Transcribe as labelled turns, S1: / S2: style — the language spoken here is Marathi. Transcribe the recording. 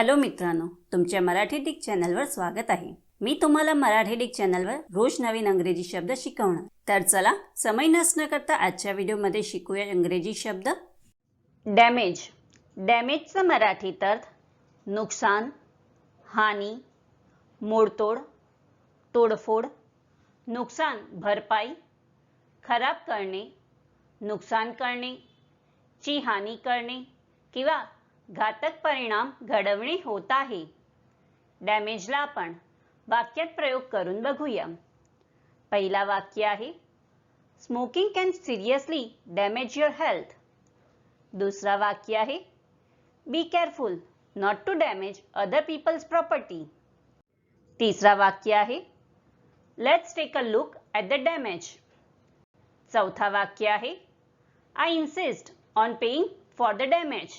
S1: हॅलो मित्रांनो तुमच्या मराठी डिक चॅनलवर स्वागत आहे. मी तुम्हाला मराठी डिक चॅनलवर रोज नवीन अंग्रेजी शब्द शिकवणार. तर चला समय नसणं करता आजच्या व्हिडिओमध्ये शिकूया इंग्रजी शब्द. डॅमेज. डॅमेजचं मराठीत अर्थ नुकसान हानी मोडतोड तोडफोड नुकसान भरपाई खराब करणे नुकसान करणे ची हानी करणे किंवा घातक परिणाम घडवणे होत आहे. डॅमेजला आपण वाक्यात प्रयोग करून बघूया. पहिला वाक्य आहे smoking can seriously damage your health दुसरा वाक्य आहे be careful not to damage other people's property तिसरा वाक्य आहे let's take a look at the damage चौथा वाक्य आहे I insist on paying for the damage